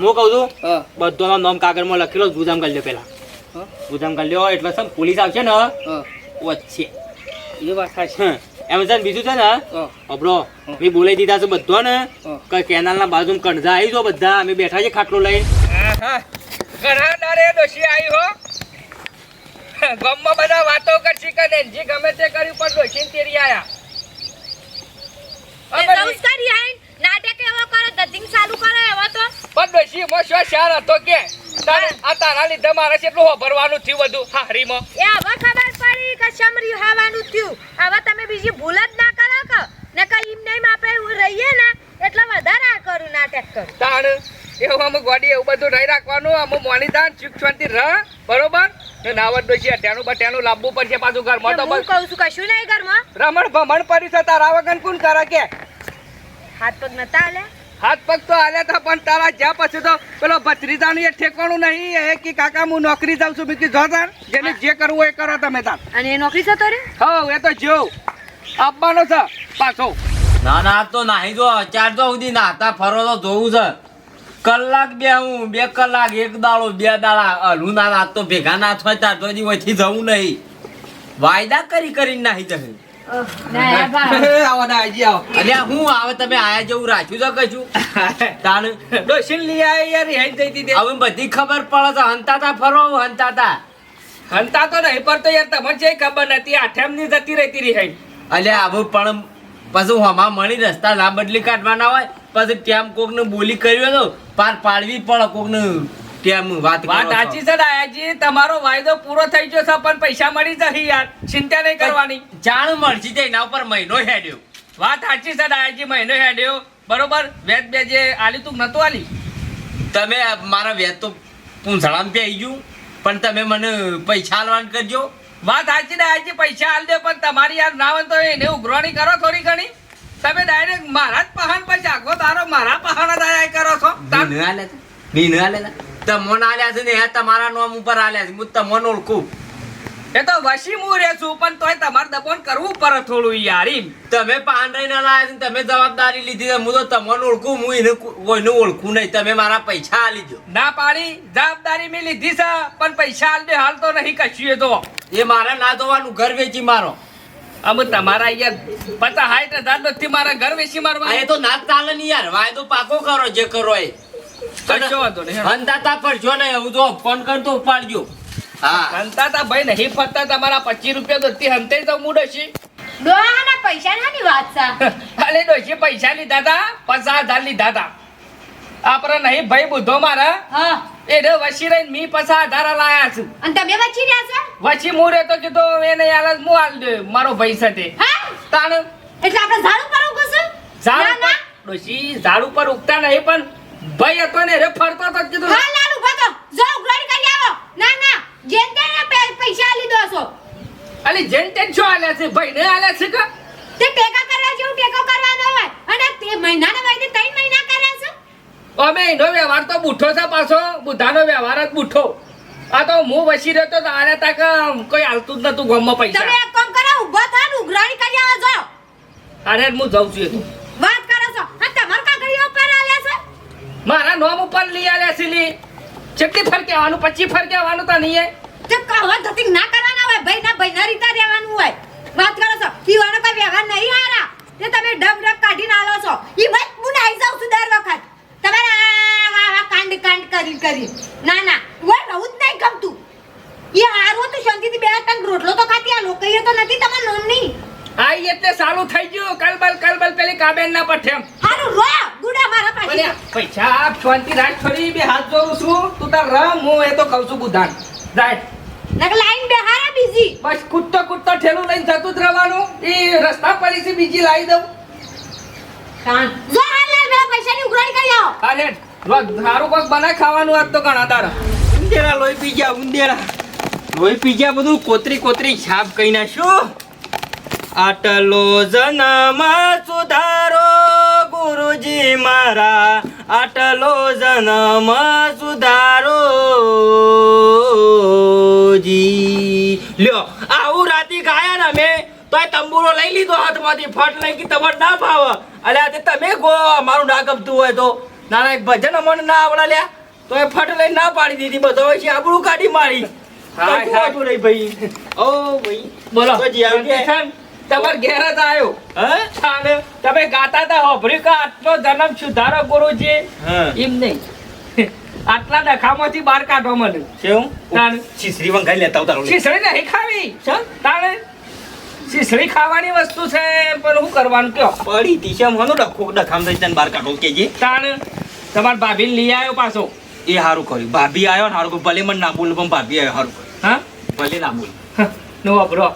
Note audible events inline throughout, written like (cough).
હું કહું છું બધો બધોનો નામ કાગળમાં લખેલો ગુજામ કરી લ્યો પેલા ગુજામ કરી લ્યો એટલે છે પોલીસ આવશે ને વચ્ચે. એ વાત થાય એમ છે બીજું છે ને અબરો મેં બોલાવી દીધા છે બધો ને. કઈ કેનાલના બાજુ કણઝા આવી જો બધા અમે બેઠા છે ખાટલો લઈને. ઘણા દાડે ડોશી આવી હો. ગમમાં બધા વાતો કરશી કે જે ગમે તે કર્યું પણ ડોશી તેરી આયા. સંસ્કારી આઈન નાટક એવો કરો દજિંગ ચાલુ કરો એવો તો. પણ ડોશી મો શો શાર હતો કે? તારે આ તારા લીધે મારે કેટલું હોભરવાનું થયું બધું. હારીમાં. એ હવે ખબર પડી કે સમરી હવાનું થયું. હવે તમે બીજી ભૂલ જ ના કરો કે? ને કઈ એમ નહીં આપણે રહીએ ને એટલે વધારે આ કરું નાટક કરું. તાણ એવું અમુક ગોડી એવું બધું રહી રાખવાનું. અમુક મોનીદાન ચૂક શાંતિ રહ બરોબર? ને નાવત ડોશી અઠ્યાનું બઠ્યાનું લાવવું પડશે પાછું ઘરમાં તો હું બસ. કહું છું કશું નહીં ઘરમાં. રમણ ભમણ પડ્યું છે તારા વગર કોણ કરે કે? હાથ પગ નતા આલે હાથ પગ તો હાલ્યા તા પણ તારા જ્યાં પછી તો પેલો ભત્રીજાનું એ ઠેકાણું નહીં એ કે કાકા હું નોકરી જાઉં છું. બીજી જો તાર જેને જે કરવું એ કરો તમે તાર. અને એ નોકરી છે તારે? હવ એ તો જેવું. આપવાનો છે પાછો. ના ના તો નાહી જો ચાર તો સુધી નાતા ફરો તો જોવું છે. કલાક બે હું બે કલાક એક દાડો બે દાડા હલું ના નાત તો ભેગા ના થાય તાર તો હજી વચ્ચે જવું નહીં. વાયદા કરી કરીને નાહી જશે. ના બા આવો ના હજી આવો અલ્યા હું આવે તમે આયા જેવું રાખ્યું છે કશું (laughs) તાણ ડોશીન લઈ આવી યાર હેડ જઈ દીધી હવે બધી ખબર પડે છે હંતાતા ફરો હંતાતા. હંતા તો નહીં પર તો યાર તમને જે ખબર નથી આઠેમની જતી રહેતી રહી અલ્યા હવે પણ પછી હમા મળી રસ્તા ના બદલી કાઢવાના હોય પછી ટેમ કોકને બોલી કર્યો તો પાર પાડવી પડે કોકને ટેમ વાત વાત સાચી છે દાયાજી તમારો વાયદો પૂરો થઈ ગયો છે પણ પૈસા મળી જશે યાર. ચિંતા નહીં કરવાની. જાણ મળશે તે એના ઉપર મહિનો હેડ્યો. વાત સાચી છે દાયાજી મહિનો હેડ્યો. બરોબર? વેદ બે જે આલી તું નતું આલી? તમે મારા વેદ તો પૂંછડામાં પે ગયું પણ તમે મને પૈસા આલવાન કરજો. વાત સાચી દાયાજી પૈસા આલ દે પણ તમારી યાર ના હોય તો એને ઉઘરાણી કરો થોડી ઘણી. તમે ડાયરેક્ટ મારા જ પહાણ પર જાગો તારો મારા પહાણ જ કરો છો. નહીં આલ્યા તા? તમને આલ્યા છે ને એ તમારા નામ ઉપર આલ્યા છે. હું તમને ઓળખું એ તો વસી હું રે છું પણ તોય તમારે દબોન કરવું પડે થોડું યાર તમે પાંડઈ ના લાયા છે તમે જવાબદારી લીધી હું તો તમને ઓળખું હું એને કોઈને ઓળખું નહીં. તમે મારા પૈસા આલી દો. ના પાડી જવાબદારી મેં લીધી છે પણ પૈસા આલ દે હાલ તો નહીં કશું એ તો. એ મારે ના જોવાનું ઘર વેચી મારો. અમે તમારા અહીંયા પચાસ સાઠ હજાર નથી મારા ઘર વેચી મારવા એ તો ના ચાલે નહીં યાર વાયદો પાકો કરો જે કરો એ. કશો વાંધો નહીં હંતાતા પડશો નહીં હું તો ફોન કરતો ઉપાડજો. હા. હંતાતા ભાઈ નહીં ફરતા તમારા પચીસ રૂપિયા દોતી હંતે તો મૂડ હશે. ડોહાના પૈસા નાની વાત સા (laughs) અલે ડોશી પૈસા લીધા તા? પચાસ હજાર લીધા તા. આપડે નહીં ભાઈ બુધો મારા. હા. એને વસી રહીને મી પસાર હજાર લાયા છું. અને તમે વચ્ચે રહ્યા છો? વસી હું રહેતો કીધો એને નહીં જ હું હાલ દે મારો ભાઈ સાથે. હા? તાણ એટલે આપણે ઝાડુ પર ઉગો છો ઝાડ ઉપર? ડોશી ઝાડ ઉપર ઉગતા નહીં પણ ભાઈ હતો ને રે ફરતો તો કીધું હા લાલુ ભાતો જો ઉઘરાણી કરી આવો. ના ના જેન ને પૈસા આલી દો છો. અલી જેન તેન શું હાલ્યા છે? ભાઈ ને આલે છે કે? તે ટેકા કરવા જેવું ટેકો કરવાનો હોય. અને તે મહિનાના વાયદે ત્રણ મહિના કર્યા છે? અમે એનો વ્યવહાર તો બુઠો છે પાછો. બુધાનો વ્યવહાર જ બુઠો. આ તો હું વસી રહ્યો તો આને તક કોઈ હાલતું જ નતું ગામમાં તમે પૈસા એક કામ કરો ઊભા થા ને ઉઘરાણી કરી આવો જો અરે હું જાઉં છું એ તો વાત કરો છો અને તમાર કાગળિયો પર આલ્યા છે મારા નોમ ઉપર લઈ આલ્યા છે લી કેટલી ફરકે પછી ફર આવવાનું તો નહીં. તે કહેવા ધતિંગ ના કરવાના હોય, ભાઈ ના ભાઈ, ના રીતે રહેવાનું હોય. વાત કરો છો, પીવાનો કોઈ વ્યવહાર નહીં હારા. તે તમે ડબ ડબ કાઢીને આલો છો, ઈ ભાઈ હું નાઈ જાઉં છું દર વખત. તમારે આ- આ કાંડ કાંડ કરી કરી. ના ના ઓય રહું જ નહીં ગમતું. એ હારું તો શાંતિથી બે ત્રણ રોટલો તો ખાતી આ લોકો તો નથી તમારા નોમ નહીં આ ઈ એટલે સારું થઈ ગયું. કલબલ કલબલ પેલી કાબેન ના પઠે હારું રો ગુડા મારા પાસે. પૈસા આપ શાંતિ રાખ થોડી બે હાથ જોઉં છું. તું તાર રમ હું એ તો કહું છું બુધાન. રાઈટ નક લાઈન બે હારા બીજી. બસ કૂદતો કૂદતો ઠેલું લઈને જતું જ રહેવાનું. એ રસ્તા પડી છે બીજી લાવી દઉં. કાન. જો હાલ લાલ પેલા પૈસાની ઉઘરાણી કરી આવો. અરે સારું કોક બનાય ખાવાનું આજ તો ઘણા દાડા. ઉંદેરા લોહી પી ગયા ઉંદેરા. લોહી પી ગયા બધું કોતરી કોતરી છાપ કહી નાખ્યું. આટલો જન્મ સુધારો ગુરુજી મારા. આટલો જન્મ સુધારો જી લ્યો આવું રાતી ગાયા ને અમે તોય તંબુરો લઈ લીધો હાથમાંથી ફટ લઈ કે તમારે ના ભાવ અલ્યા તે તમે ગો મારું ના ગમતું હોય તો. ના ના, એક ભજન અમને ના આવડા લ્યા તો એ ફટ લઈને ના પાડી દીધી બધો પછી આબડું કાઢી મારી. હા, ભાઈ. ઓ ભાઈ બોલો. તો જી આવી ગયા. તમાર ઘેર જ આવ્યો હે? તમે ગાતા હતા હોભરી કા આટલો જન્મ સુધારો ગુરુજી? હા. એમ નહીં. (laughs) આટલા ડખામાંથી બહાર કાઢો મને કેવું તાણ. છીસરી વંગાઈ લેતા ઉતારો છીસરી નહીં ખાવી. તાણે છીસરી ખાવાની વસ્તુ છે પણ શું કરવાનું કયો? પડી હતી છે મને ડખો ડખામ થઈ તને બહાર કાઢો કેજી. તાણ તમાર ભાભીને લઈ આવ્યો પાછો. એ હારું કર્યું. ભાભી આવ્યો ને હારું કર્યું. ભલે મને ના બોલ પણ ભાભી આવ્યો હારું કર્યું. હા? ભલે ના બોલ. નો વાપરો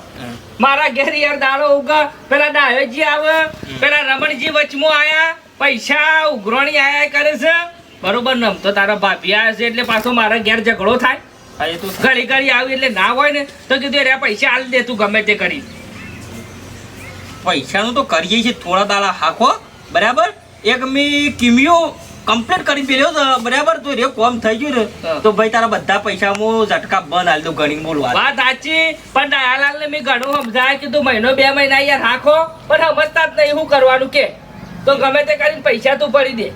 મારા ઘેર યાર દાડો ઉગા. પેલા ડાયોજી આવે પેલા રમણજી વચમો આયા પૈસા ઉઘરોણી આયા કરે છે. બરોબર ને તો તારા ભાભી આવે છે એટલે પાછો મારા ઘેર ઝઘડો થાય. અરે તું ઘડી ઘડી આવી એટલે ના હોય ને તો કીધું રે પૈસા આલી દે તું ગમે તે કરી. પૈસાનું તો કરીએ છીએ થોડા દાડા હાખો બરાબર? એક મેં કિમિયો કમ્પ્લીટ કરી પેલ્યો તો બરાબર તો રે કોમ થઈ ગયું ને તો ભાઈ તારા બધા પૈસા હું ઝટકા બંધ હાલ દઉં ગણી બોલવા વાત. સાચી પણ દયાલાલ ને મેં ઘણું સમજાય કીધું મહિનો બે મહિના યાર રાખો પણ સમજતા જ નહીં શું કરવાનું કે. તો ગમે તે કરીને પૈસા તું પડી દે.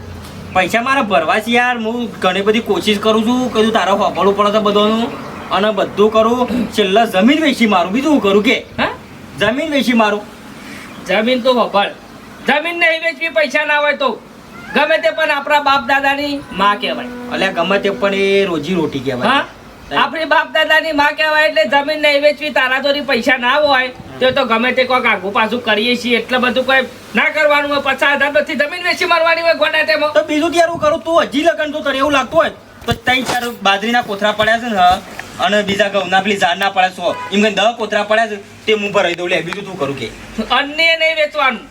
પૈસા મારા ભરવા છે યાર હું ઘણી બધી કોશિશ કરું છું કીધું તારો હોબળું પડે છે બધાનું અને બધું કરું. છેલ્લા જમીન વેચી મારું બીજું હું કરું કે? હા? જમીન વેચી મારું. જમીન તો વપર જમીન નહીં વેચવી પૈસા ના હોય તો. ગમે તે પણ આપણા બાપ દાદાની માં કહેવાય. એટલે ગમે તે પણ એ રોજી રોટી હા? કહેવાય આપણી બાપ દાદાની માં કહેવાય એટલે જમીન નહીં વેચવી તારા જોડી પૈસા ના હોય તો તો ગમે તે કોઈક આગુ પાછું કરીએ છીએ. એટલે બધું કોઈ ના કરવાનું હોય પચાસ હજાર પછી જમીન વેચી મારવાની હોય ગોડા તેમાં. તો બીજું ત્યારે હું કરું તું હજી લગન તો તને એવું લાગતું હોય તો તઈ ચાર બાજરીના કોથરા પડ્યા છે ને હા? અને બીજા ઘઉંના પેલી ઝાડના પડ્યા છો એમ કે દહ કોથરા પડ્યા છે તે હું ભરાઈ દઉં. લે બીજું તું કરું કે. અન્ય નહીં વેચવાનું.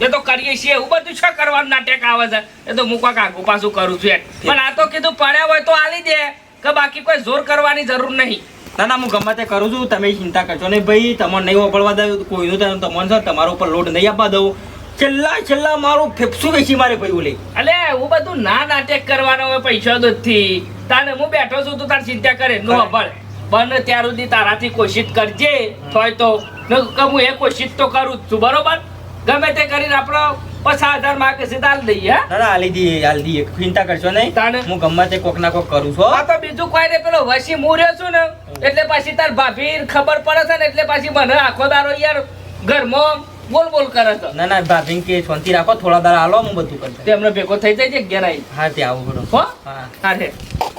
એ તો કરીએ છીએ એવું બધું શું કરવાનું નાટક આવે છે? એ તો હું કોઈક આગુ પાછું કરું છું પણ આ તો કીધું પડ્યા હોય તો આલી દે કે બાકી કોઈ જોર કરવાની જરૂર નહીં. ના ના હું ગમે તે કરું છું તમે ચિંતા કરશો નહીં ભાઈ તમને નહીં વપડવા દઉં કોઈનું નું તમને સર તમારા ઉપર લોડ નહીં આપવા દઉં. છેલ્લા છેલ્લા મારું ફેફસું વેચી મારે ભાઈ ઓલે. અલે હું બધું ના નાટક કરવાનો હોય પૈસા દૂધથી. તાને હું બેઠો છું તું તાર ચિંતા કરે નો અભળ બને ત્યાર સુધી તારાથી કોશિશ કરજે થોય તો. હું એ કોશિશ તો કરું છું બરોબર? ગમે તે કરીને આપણો પચાસ હજાર માગે છે લઈએ દઈએ હા? ના ના હાલી દઈએ હાલ દઈએ. ચિંતા કરશો નહીં. તાને? હું ગમે તે કોક ના કોક કરું છું આ તો બીજું કોઈ નહીં પેલો વસી હું રહ્યો છું ને એટલે પછી તાર ભાભી ખબર પડે છે ને એટલે પાછી મને આખો દારો યાર ઘરમાં બોલ બોલ કરે તો. ના ના ભાભી કે શાંતિ રાખો થોડા દાડા હાલો હું બધું કરી દઉં. તેમને ભેગો થઈ જાય છે ઘેર નહીં હા તે આવું પડો હો? હા. અરે.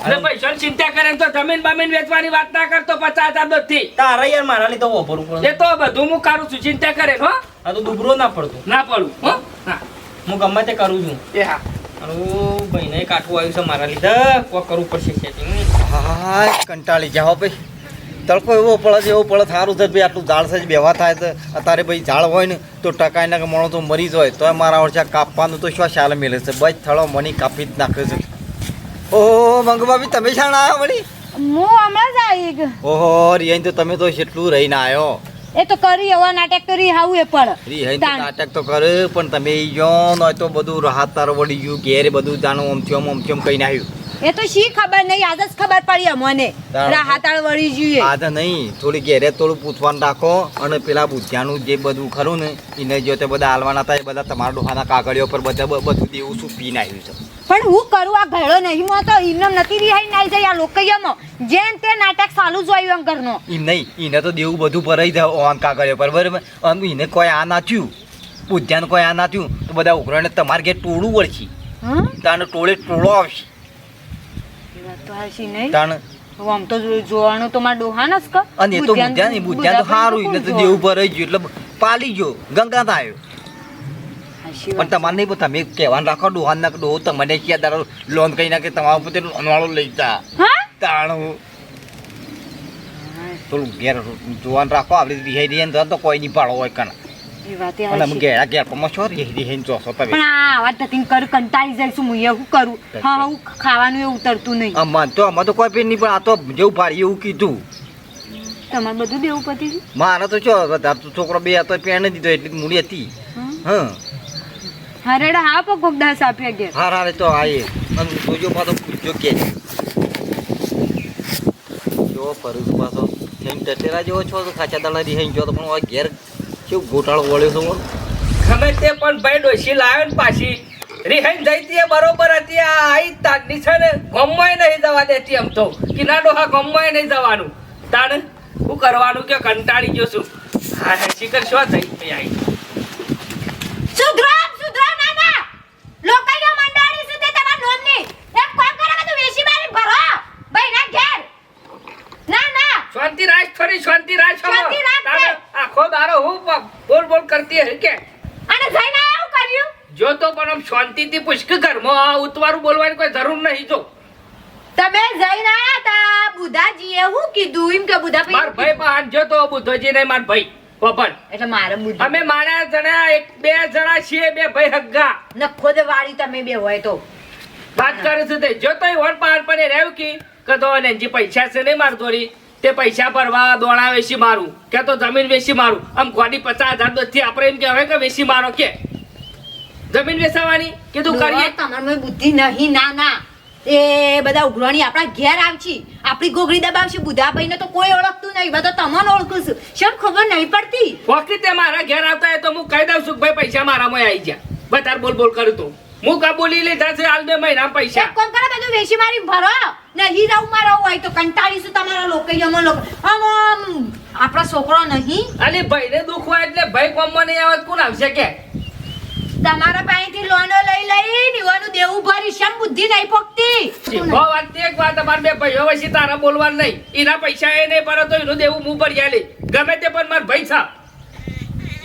ભાઈ પૈસાની ચિંતા કરે તો જમીન બમીન વેચવાની વાત ના કરતો પચાસ હજાર નથી તારા યાર મારા લીધે વાપરવું પડે. એ તો બધું હું કરું છું ચિંતા કરે હો. આ તો દુબરો ના પડતો. ના પડું હો? હા. હું ગમે તે કરું છું. એ હા. ભાઈ હું ભાઈને કાઠું આવ્યું છે મારા લીધે. કોક કરવું પડશે સેટિંગ હા કંટાળી જાઓ ભાઈ. તડકો એવો પડે છે એવો પડે સારું છે ભાઈ આટલું ઝાડ છે બેવા થાય તો અત્યારે ભાઈ ઝાડ હોય ને તો ટકાઈ કે મણો તો મરી હોય. તો મારા વર્ષે કાપવાનું તો શું શાલ મેળે છે? બસ થળો મની કાપી જ નાખે છે. ઓહો મંગભાભી તમે શાણ આવ્યા મળી હું હમણાં જ આવી. ઓહો રિયાઈ તો તમે તો કેટલું રહીને આવ્યો એ તો કરી એવા નાટક કરી હાવું એ પણ. રિહાઈ નાટક તો કરે પણ તમે ઈ જો તો બધું રાહત તાર વળી ગયું ઘેર બધું જાણું આમ થયું આમ થયું કહીને આવ્યું. એ તો શી ખબર નહીં આજ જ ખબર પડી અમને. રાહતાળ વળી જોઈએ. આ નહીં થોડી ઘેરે થોડું પૂછવાનું રાખો અને પેલા ભૂજ્યાનું જે બધું ખરું ને એને જો તે બધા હાલવાના હતા એ બધા તમારા ડોહાના કાગળિયો પર બધા બધું દેવું શું પીને આવ્યું છે. પણ હું કરું આ ઘડો નહીં માં તો એમને નથી રિહાઈ નાઈ જાય આ લોકૈયામાં. જેમ તે નાટક ચાલુ જ આવ્યું એમ ઘરનો. એમ નહીં એને તો દેવું બધું ભરાઈ જાય ઓન કાગળિયો પર બરાબર? અને એને કોઈ આ ના થયું બુદ્ધિયાનું કોઈ આ ના થયું તો બધા ઉઘરાને તમારે ઘેર ટોળું વળશે હં? તાને ટોળે ટોળો આવશે. હાચી નહીં? તાણ આમ તો જોવાનું તો મારા ડોહાના જ ક. અને એ તો બુદ્ધિયા નહીં બુદ્ધિયા તો સારું એને તો દેવું ભરાઈ ગયું એટલે પાલી ગયો ગંગા આવ્યો. પણ તમારે નહીં પણ તમે કહેવાનું રાખો ડોહાન ના ડોહો તમને ક્યાં દાડો લોન કહી નાખે તમારા પોતે લોન વાળો લઈ જા. તાણું થોડું ઘેર જોવાનું રાખો આપણે રિહાઈ રહીએ તો કોઈ નહીં પાડો હોય કણ. અને અમે. ઘેરા ઘેર પમો છો રિહાઈ રહીને જોશો તમે. પણ આ આવા ધતિંગ કર કંટાળી જાય છું હું એવું કરું. હા હું ખાવાનું એ ઉતરતું નહીં. આમાં તો આમાં તો કોઈ પેન નહીં પણ આ તો જેવું પાડી એવું કીધું. તમારે બધું દેવું પતી મારે તો ચો તાર તો છોકરો બે હતો પેણે દીધો એટલી મૂડી હતી. હા. હરેડા રેડા હા પણ કોક આપ્યા કે હા રારે તો આયે અને જોજો પાછો પૂછજો કે. જો પરુષ પાછો. થઈને ટટેરા જેવો છો તો ખાચા દાડા રિહાઈ ગયો તો પણ ઘેર કેવું ગોટાળો વળ્યો છે ગમે તે પણ ભાઈ ડોશી લાવે ને પાછી. રિહાઈન જઈ હતી બરોબર હતી. આ આઈ તારની છે ને ગમમાં નહીં જવા દેતી આમ તો. કે ના ડોહા ગમમાં નહીં જવાનું. તાણ શું કરવાનું કે કંટાળી ગયો છું. હા હા શીખર શું થઈ ગઈ આઈ? સુધરો સુધરો નાના. ના લોકઈનો મંડળી છે તમાર નોમની. એક કામ કરો બધું વેશી મારી ભરો. શાંતિ રાજ થોડી શાંતિ રાજ. શાંતિ રાજ આખો દારો હું બોલ બોલ કરતી હે કે? અને જઈને આવું કર્યું? જો તો પણ આમ શાંતિથી પૂછ કે ઘરમાં ઉતવારું બોલવાની કોઈ જરૂર નહીં જો. તમે જઈને આયા તા બુધાજીએ હું કીધું? એમ કે બુધા માર ભાઈ પાન જો તો બુધાજી ને માર ભાઈ પપન એટલે મારે બુધ અમે મારા જણા એક બે જણા છીએ બે ભાઈ હગ્ગા. નખો દે વાળી તમે બે હોય તો. વાત કરે છે તે. જો તો વન પાર પર રહ્યું કી? કદો ને જી પૈસા છે નહીં માર દોરી. તે પૈસા ભરવા દોડા વેચી મારું. કે તો જમીન વેચી મારું. આમ ગોડી પચાસ હજાર દોથી આપણે એમ કહેવાય કે વેચી મારો કે. જમીન વેચાવાની? કીધું કરીએ? તમારી બુદ્ધિ નહીં ના ના. એ બધા ઉઘરાણી આપણા ઘેર આવશે. આપણી ગોગળી દબાવશે. બુધાભાઈ ને તો કોઈ ઓળખતું નહીં. બધા તમને ઓળખું છું. શું ખબર નહીં પડતી? વખતે તે મારા ઘેર આવતા હોય તો હું કહી દઉં છું ભાઈ પૈસા મારામાં આવી ગયા. બતાર બોલ બોલ કરું તો. હું કબૂલી બોલી લીધા છે હાલ બે મહિના પૈસા. કોણ કોમ કરે? બધું વેચી મારી ભરો. નહીં રહું મારો હોય તો કંટાળીશું તમારા લોકો? જમો લોકો. આમ આપણા છોકરો નહીં. અને ભાઈને દુઃખ હોય એટલે ભાઈ કોમમાં નહીં આવે તો કોણ આવશે કે? તમારા પાસેથી લોનો લઈ લઈ નિવાનું દેવું ભરી. શમ બુદ્ધિ નહીં પોકતી બહુ વાત એક વાત અમાર બે ભાઈઓ વચ્ચે તારા બોલવા નહીં. એના પૈસા એ નહીં ભરો તો એનું દેવું હું ભરી આલી. ગમે તે પણ મારા ભાઈ છા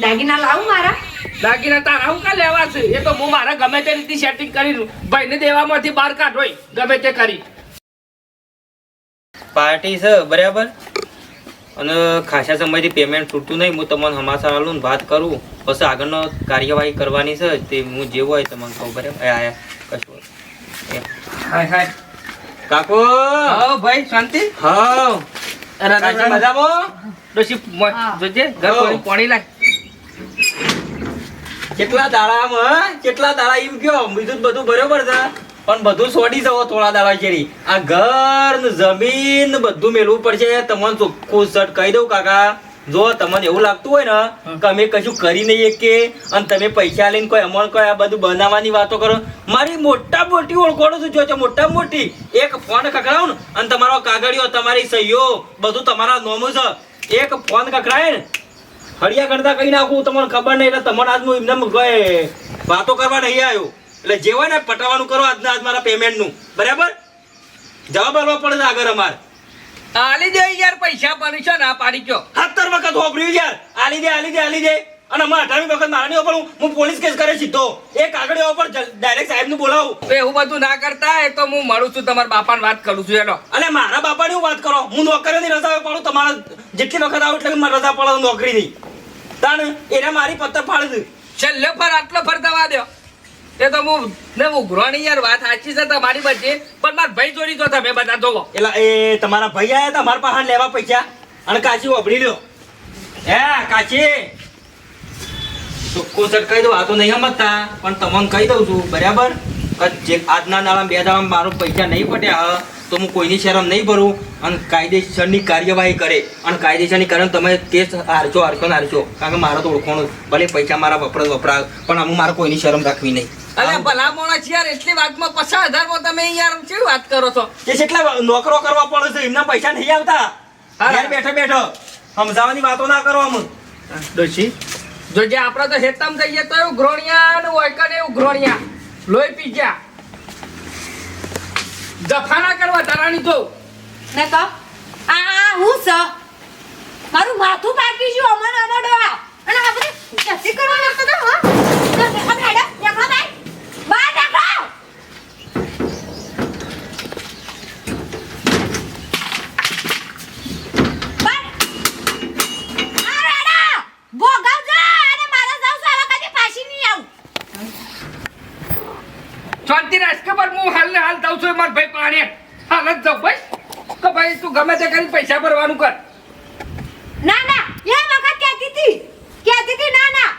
દાગીના લાવું મારા? દાગીના તારા હું કા લેવા છે? એ તો હું મારા ગમે તે રીતે સેટિંગ કરી ભાઈને દેવામાંથી બહાર કાઢોય ગમે તે કરી. પાર્ટી છે બરાબર? અને ખાસા સમયથી પેમેન્ટ છૂટતું નહીં. હું તમને હમાસા આલું વાત કરું. પછી આગળનો કાર્યવાહી કરવાની છે તે હું જેવું હોય તમને કહું બરાબર? આયા કશું હાય હાય. કાકો! હા ભાઈ શાંતિ? હા કાચી મજામાં? ડોશી જોજે ઘર પાણી લાય. કેટલા દાડામાં કેટલા દાડા એમ કયો? બીજું બધું બરોબર છે. પણ બધું છોડી જવો થોડા દાડા કેરી આ ઘર ને જમીન બધું મેળવું પડશે. તમને ચોખ્ખું સટ કહી દઉં કાકા. જો તમને એવું લાગતું હોય ને કે અમે કશું કરી નહીં કે અને તમે પૈસા લઈને કોઈ અમણ કોઈ આ બધું બનાવવાની વાતો કરો. મારી મોટા મોટી ઓળખોડો છું જો છે? મોટા મોટી. એક ફોન ખખડાવો ને અને તમારો કાગળિયો તમારી સહીઓ બધું તમારા નોમું છે. એક ફોન ખખડાય ને હળિયા કરતા કહી નાખું તમને ખબર નહીં એટલે તમને આજનું એમને કોઈ વાતો કરવા નહીં આવ્યો. એટલે જે હોય ને પટાવાનું કરો આજના આજ મારા પેમેન્ટનું બરાબર? જવાબ આપવા પડે આગળ અમારે. આલી દે યાર પૈસા પાડી છો ના પાડી કયો સત્તર વખત હોભર્યું યાર. આલી દે આલી દે આલી દે. અને અમારે અઢારમી વખત મારાની ઉપર હું- હું પોલીસ કેસ કરે સીધો. એ કાગળિયા ઉપર ડાયરેક્ટ સાહેબનું બોલાવું. એવું બધું ના કરતા એ તો હું મળું છું તમારા બાપાને વાત કરું છું એનો અને મારા બાપાની હું વાત કરો. હું નોકરીની રજા પાડું તમારા જેટલી વખત આવું એટલે મારે રજા નોકરી નોકરીની. તાણ એને મારી પત્તર દીધી છેલ્લે પર આટલો ફરતાવા દો એ તો હું ને ઉઘરાણી યાર વાત સાચી છે તમારી બધી. પણ મારા ભાઈ ચોરી તો તમે બધા જોવો. એટલે એ તમારા ભાઈ આયા હતા મારા પાસે લેવા પૈસા. અને કાચી વાપરી લ્યો. હે કાચી. ચોખ્ખું સર કહી દઉં આ તો નહીં સમજતા પણ તમને કહી દઉં છું બરાબર? જે આજના દાડા બે દાડા મારું પૈસા નહીં પટ્યા હ, તો હું કોઈની શરમ નહીં ભરું અને કાયદેસરની કાર્યવાહી કરે. અને કાયદેસરની કરે તમે કેસ હારશો હારશો ને હારશો. કારણ કે મારો તો ઓળખોણું ભલે પૈસા મારા વપરાશ વપરાય પણ હું મારે કોઈની શરમ રાખવી નહીં. અલે ભલા મોણા યાર એટલી વાતમાં પચાસ હજારમાં તમે યાર કેવી વાત કરો છો? એ કેટલા નોકરો કરવા પડે છે એમના પૈસા નહીં આવતા. ઘેર બેઠો બેઠો સમજાવવાની વાતો ના કરો આમ. ડોશી? જો જે આપણે તો હેતમ જઈએ તો એવું ઘ્રોણિયા ને ઓયકન એવું ઘ્રોણિયા? લોહી પી ગયા. જફાના કરવા તારાની તો. ને તો આ આ હું સ? મારું માથું પાકી ગયું, અમન અમડો આ. અને આપણે નથી કરવા લાગતો તો હા? તો દેખો મેડમ દેખો ભાઈ બહાર દેખો. શાંતિ રાખ. ખબર હું હાલ ને હાલ દઉં છું મારા ભાઈ પાણી હાલ જ જાઉં ભાઈ કે ભાઈ તું ગમે તે કરી પૈસા ભરવાનું કર. ના ના. એ વખત કહેતી હતી. કહેતી હતી ના ના.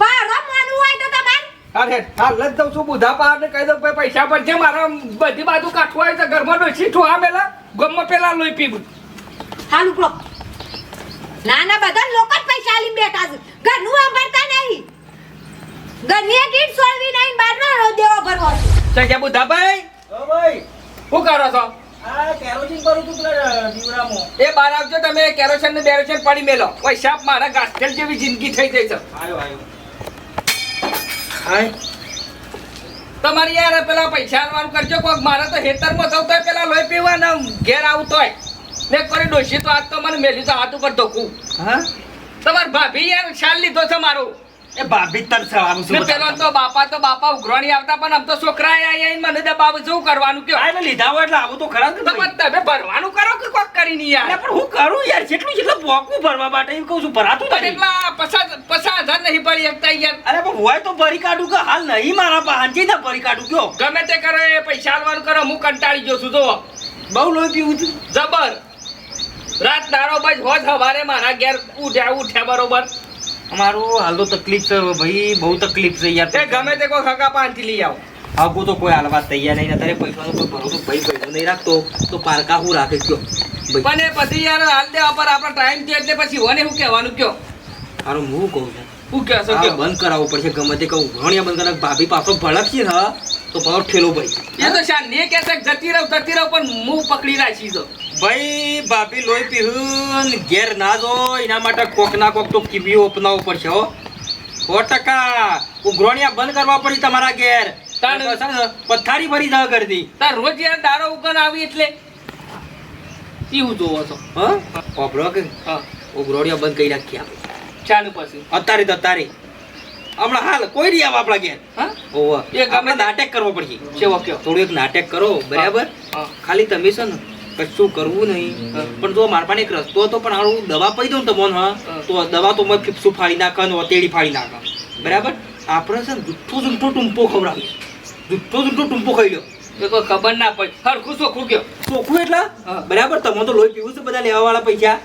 પણ રમવાનું હોય તો તમારે અરે હાલ જ દઉં છું બુધા પાર ને કહી દઉં ભાઈ પૈસા ભરજે મારા બધી બાજુ કાઠું હોય તો ઘરમાં ડોસી ઠું આ પેલા ગમમાં પેલા લોહી પીવું. હાલ ઉપડો. ના ના બધા લોકો જ પૈસા લઈને બેઠા છે. ઘરનું વાપરતા નહીં. એક ઈંટ સોળવી નહીં બહારનો દેવો ભરવો છે. કે બુધા ભાઈ? ઓ ભાઈ. શું કરો છો? આ કેરોસીન ભરું છું પેલા દીવડામાં. એ બાર આવજો તમે કેરોસીન ને બેરોસીન પડી મેલો. ઓય સાપ મારા ગાસ્ટેલ જેવી જિંદગી થઈ જઈ છે. આયો આયો હાય. તમારે યાર પેલા પૈસા આલવાનું કરજો કોક મારે તો હેતરમાં થવું તોય પેલા લોહી પીવાના ઘેર આવું તોય ને કરી ડોશી તો આજ તો મને મેલ્યું તો હાથ ઉપર ધોકું. હા? તમાર ભાભી યાર શાલ લીધો છે મારું. એ ભાભી તર ને છું પેલો તો બાપા તો બાપા ઉઘરાણી આવતા પણ આમ તો છોકરા આયા મને બાપ શું કરવાનું કયો? આ એટલે લીધા હોય એટલે આવું તો ખરા તમે ભરવાનું કરો કે કોક કરીને યાર? પણ હું કરું યાર જેટલું જેટલું ભોગવું ભરવા માટે એમ કહું છું ભરાતું નથી. એટલા પચાસ પચાસ હજાર નહીં પડી શકતા યાર. અરે પણ હોય તો ભરી કાઢું કે હાલ નહીં મારા પાસે હાંજી ના ભરી કાઢું કયો? ગમે તે કરો એ પૈસા આલવાનું કરો હું કંટાળી ગયો છું જો બહુ લોહી પીવું છું. જબર. રાત દારો બસ હોજ સવારે મારા ઘેર ઉઠ્યા ઉઠ્યા બરોબર. અમારું હાલ તો તકલીફ છે ભાઈ બહુ તકલીફ છે યાર. તે ગમે તે કોઈ ખગા પાંથી લઈ આવો. આગું તો કોઈ હાલવા તૈયાર નહીં અત્યારે પૈસાનો કોઈ ભરોસો ભાઈ પૈસો નહીં રાખતો. તો પારકા હું રાખે કયો? પણ એ પછી યાર હાલ દેવા પર આપણો ટાઈમ થયો એટલે પછી હોને શું કહેવાનું કયો? તારું હું કહું છું શું કહેશો આ કે બંધ કરાવવું પડશે ગમે તે કહું. ઘણિયા બંધ કરાવ ભાભી પાછો ભડકશે હા? તો પાછો ઠેલો ભાઈ. એ તો શાન ને કહેતા જતી રહો જતી રહો પણ હું પકડી રાખી દો ભાઈ ભાભી લોહી પીહું ઘેર ના જો એના માટે કોક ના કોક તો કીબીઓ અપનાવવું પડશે હો. સો ટકા ઉઘરોણિયા બંધ કરવા પડી તમારા ઘેર. પથારી ભરી દા કરતી તાર રોજ યાર દારો ઉગન આવી એટલે એવું જોવો છો? હા? પોપડો કે હા. ઉઘરોણિયા બંધ કરી રાખીએ આપણે ચાલુ પછી. અત્યારે તો અત્યારે હમણાં હાલ કોઈ નહીં આવે આપણા ઘેર. હા? ઓવા એ આપણે નાટક કરવો પડશે. કયો? થોડું એક નાટક કરો બરાબર? ખાલી તમે છો ને કશું કરવું નહીં. પણ જો મારા પાસે એક રસ્તો હતો પણ હારું દવા પડી દઉં તમને હા. તો દવા તો મેં ફીફસું ફાડી નાખે ને ઓતેડી ફાડી નાખે. બરાબર? આપણે છે ને જુઠ્ઠો જુઠ્ઠો ટૂંપો ખવડાવીએ. જુઠ્ઠો જુઠ્ઠો ટૂંપો ખાઈ લો કોઈ ખબર ના પડી. હરખું ચોખ્ખું કયો. ચોખ્ખું એટલે. બરાબર? તમે તો લોહી પીવું છે બધા લેવા વાળા પૈસા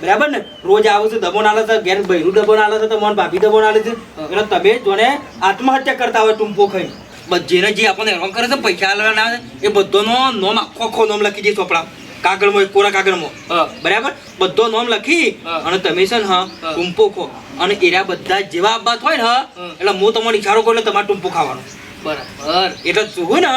બરાબર ને? રોજ આવે છે દબોન આલે છે ઘેર બૈરું દબોન આલે છે તમને ભાભી દબોન આલે છે. એટલે તમે જોને આત્મહત્યા કરતા હોય ટૂંપો ખાઈ જેને જે આપણને હેરાન કરે છે પૈસા લેવાના આવે એ બધાનો નોમ આખો આખો નોમ લખી દે આપણા કાગળમાં એક કોરા કાગળમાં. બરાબર? બધો નોમ લખી અને તમે છે ને હા. ટૂંપો ખો. અને એરા બધા જેવા અબ્બાત હોય ને હા. એટલે હું તમને ઈશારો કરું એટલે તમારે ટૂંપો ખાવાનો. બરાબર. એટલે શું ને.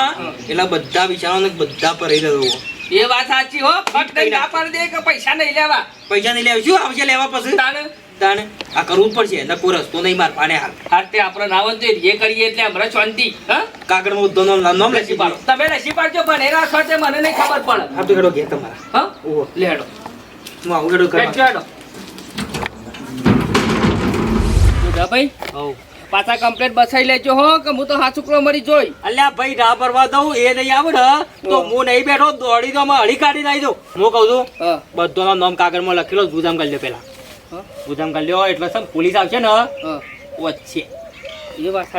એટલે બધા વિચારોને બધા પર રહી રહ્યો એ વાત સાચી હો. ફટ કઈ ના પાડી દે કે પૈસા નહીં લેવા. પૈસા નહીં લેવા. શું આવશે લેવા પછી? તાને તાણે આ કરવું જ પડશે ન કોઈ રસ્તો નહીં માર પાને હાલ. હાતે આપણે નાવન તો એ કરીએ એટલે હમણાં શાંતિ હા? કાગળમાં ધોનો નામ લસી પાડો. તમે લસી પાડજો પણ એના સાથે મને નહીં ખબર પડે. આ તો હેડો ઘેર તમારા. હા? ઓહો હેડો. હું આવું હેડો કરવા હેડો. ભાઈ હો પાછા કમ્પ્લેટ બસાઈ લેજો હો કે હું તો હા છોકરો મરી જોઈ. અલ્યા ભાઈ ના ભરવા દઉં એ નહીં આવડે તો હું. નહીં બેઠો દોડી તો હળી કાઢી નાખી દઉં હું કહું છું હા. બધોનો નામ કાગળમાં લખેલો ગુજામ કરી લ્યો પેલા હા ગુજામ કરી લ્યો એટલે છે પોલીસ આવશે ને. વચ્ચે એ વાત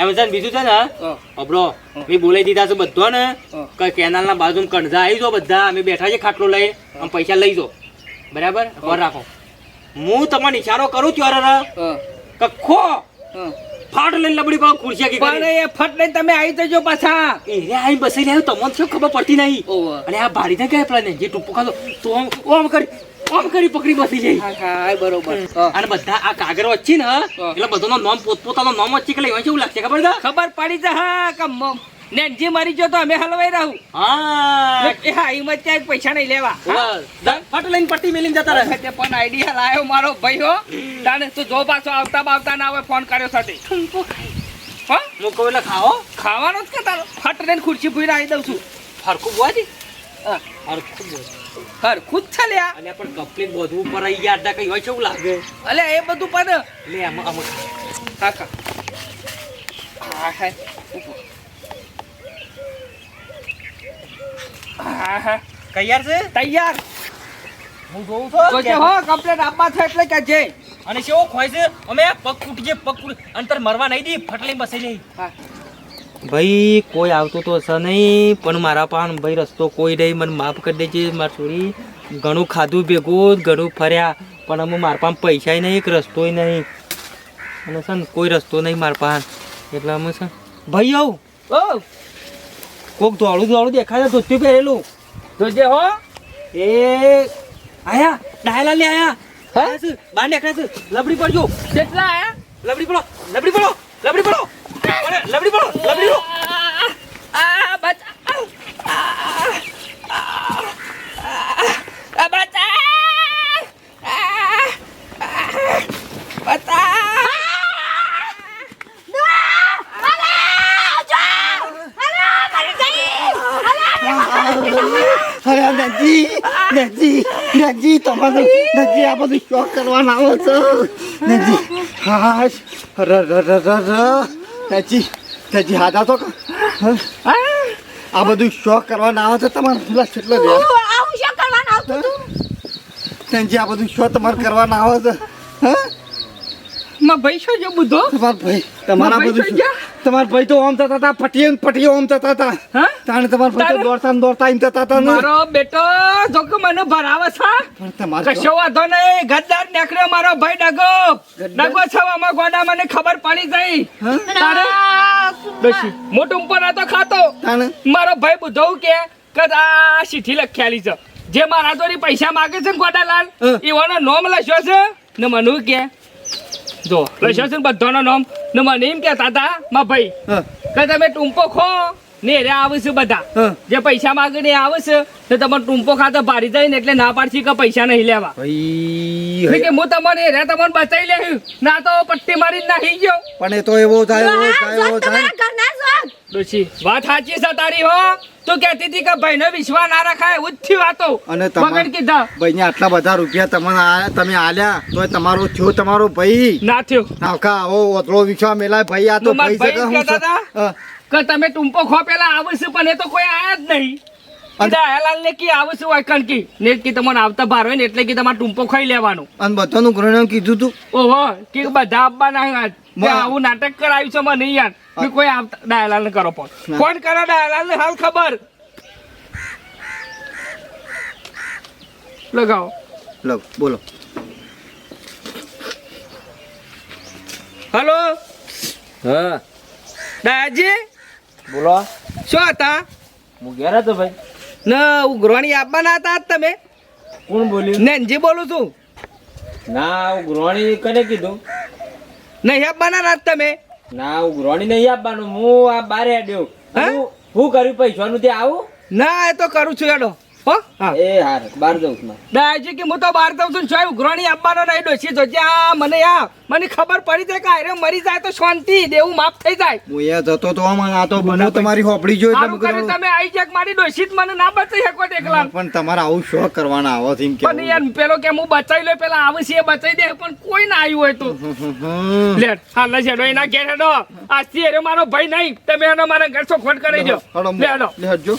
એમ છે ને બીજું છે ને હા. અબડો મેં બોલાવી દીધા છે બધો ને. હા. કે કેનાલના બાજુ કણઝા આવી જો બધા. અમે બેઠા છે ખાટલો લઈ. આમ પૈસા લઈ જો. બરાબર? ઘર રાખો. હું તમને ઈશારો કરું ત્યારે કખો. કે ફાટ લઈને લબડી પાડો ખુરશી આગી પણ એ ફટ લઈને તમે આવી જજો પાછા. એ રે આઈ બસી લે તમને શું ખબર પડતી નહીં? અને આ ભાડી ના ગયા પેલા ને જે ટૂંપો ખાધો. તો ઓમ કરી. ઓમ કરી પકડી બસી જાય હા બરોબર. અને બધા આ કાગર વચ્ચે ને એટલે બધાનો નામ પોતપોતાનો નામ વચ્ચે કે લેવા કેવું લાગશે ખબર છે? ખબર પડી જા હા કે નેનજી મરી ગયો તો અમે હલવાઈ રહું. હા. એ હા હિંમત મત ત્યાં પૈસા નહીં લેવા. ફટ લઈને પટ્ટી મેલીને જતા રહે. તે પણ આઈડિયા લાયો મારો ભાઈ હો. તાને તું જો પાછો આવતા બાવતા ના આવે ફોન કર્યો સાથે. હા? કહું એટલે ખાઓ. ખાવાનો જ કે તારો? ફટ લઈને ખુરશી ભૂઈ રાખી દઉં છું. હરખું બોવાજી હા. હરખું બોજ હરખું જ છે લે અલ્યા પણ કમ્પ્લીટ બધું ઉપર આવી ગયા હતા કઈ હોય કેવું લાગે? અલે એ બધું પણ લે આમ આમ. કાકા. હા હા. હા હા. તૈયાર છે? તૈયાર. હું જોઉં તો કે હો કમ્પ્લેટ આપવા છે એટલે કે જે. અને શું ખોય છે? અમે પગ ફૂટી છે પગ અંતર મરવા નહીં દી ફટલી બસી નહીં. હા. ભાઈ કોઈ આવતું તો હશે નહીં પણ મારા પાન ભાઈ રસ્તો કોઈ નહીં મને માફ કરી દેજે મારી છોરી ઘણું ખાધું ભેગું ઘણું ફર્યા પણ અમે મારા પાસે પૈસાય નહીં એક રસ્તોય નહીં. અને છે ને કોઈ રસ્તો નહીં મારા પાસે એટલે અમે છે ભાઈ આવું. ઓ કોક દોડું દોડું દેખાય છે ધોતી પહેરેલું. જોજે હો? એ આયા ડાયલા લે આયા. હા? બાર દેખાય નીકળ્યા છે. લબડી પડજો. કેટલા આયા? લબડી પડો લબડી પડો લબડી પડો. અરે, લબડી પડો લબડી પડો આ બચા આ, આ, આ, બચા આ, આ, બચા. અરે નજી નજી નજી તમારું નજી આ બધું શોખ કરવાના આવો છો. નજી હાશ ર ર ર ર. તાજી નજી હાથા તો? આ બધું શોખ કરવાના આવે છે તમારે પેલા કેટલો આવું કરવા ના આવતું તું? નજી આ બધું શોખ તમારે કરવાના આવે છે હા માં ભાઈ શું છે બુધો? તમારા ભાઈ તમારા બધું થઈ શું- ગયા? તમારા ભાઈ તો ઓમ થતા હતા પટીએ ને ઓમ થતા હતા. હા? તાણે તમારા ભાઈ તો દોડતા દોડતા એમ થતા હતા મારો બેટો જો કે મને ભરાવે છે. પણ તમારે કશો વાંધો નહીં ગદ્દાર નીકળ્યો મારો ભાઈ ડગો? ડગો છવામાં ગોડા મને ખબર પડી ગઈ. તારે મોટું ઉપર તો ખાતો. મારો ભાઈ બુધો કે કે આ ચીઠી લખ્યાલી છે. જે મારા તો પૈસા માગે છે ગોડાલાલ. એવાનો નોમ લખ્યો છે ને મને કે જો ને બધાનો નામ. ને મને એમ કહેતા હતા મા ભાઈ કે તમે ટૂંપો ખો ને રે આવે છે બધા. જે પૈસા માગે ને આવે છે ને તમારે ટૂંપો ખાતા ભારી જાય ને એટલે ના પાડશી કે પૈસા નહીં લેવા. કે હું તમને રે તમને બચાવી લે ના તો પટ્ટી મારી નાખી ગયો. પણ એ તો એવો થાય એવો થાય એવો થાય તમારા ડોશી વાત સાચી છે તારી હો. તું કહેતી હતી કે ભાઈનો વિશ્વાસ ના રખાય એવું જ વાતો. અને મગન કીધા. કીધા ભાઈને આટલા બધા રૂપિયા તમને આયા તમે આલ્યા તો તમારો થયો તમારો ભાઈ. ના થયો. નાખા આવો ઓતરો વિશ્વાસ મેલાય ભાઈ આ તો ભાઈ કે તમે ટુંપો ખો પેલા આવશે પણ એ તો કોઈ આયા જ નહીં. દયાલાલ ને કી આવશે હોય? કી ને કી તમને આવતા ભાર હોય ને એટલે કે તમારે ટૂંપો ખાઈ લેવાનો. અને બધાનું ગ્રહણ કીધું તું? ઓહો કે બધા આવું નાટક કરાવ્યું છે મને યાર. કોઈ આવતા દયાલાલ ને કરો ફોન ના. કરો દયાલાલ ને હાલ ખબર. લગાવો. લો બોલો. હલો? હા. દયાજી બોલો. શું હતા? હું ઘેર હતો ભાઈ. ના ઉઘરવાની આપવાના હતા તમે? કોણ બોલ્યું? નેનજી બોલું છું. ના હું કરે કને કીધું? નહીં આપવાના રાત તમે? ના હું નહીં આપવાનું. હું આ બારે અડ્યો હે? કર્યું પૈસાનું તે આવું? ના એ તો કરું છું હા એ હાર બાર જઉં છું મારે. કે હું તો બહાર જઉં છું છોય ઉઘરાણી આપવાનો નહીં ડોસી તો જ્યાં મને આ. મને ખબર પડી જાય કે આયરે મરી જાય તો શાંતિ દેવું માફ થઈ જાય. હું એ જતો તો આમાં આ તો બનો તમારી હોપડી જોઈ તમે આવી જાક મારી ડોસી જ મને ના બચાવી શકો એકલા. પણ તમારે આવું શોખ કરવાના આવો છે એમ પણ યાર પેલો કે હું બચાવી લે પેલા આવે છે એ બચાવી દે પણ કોઈ ના આવ્યું હોય તો. લે હાલ છેડો એના ઘેર હેડો. આજથી એરો મારો ભાઈ નહીં. તમે એનો મારા ઘર ખોટ કરી દો. લે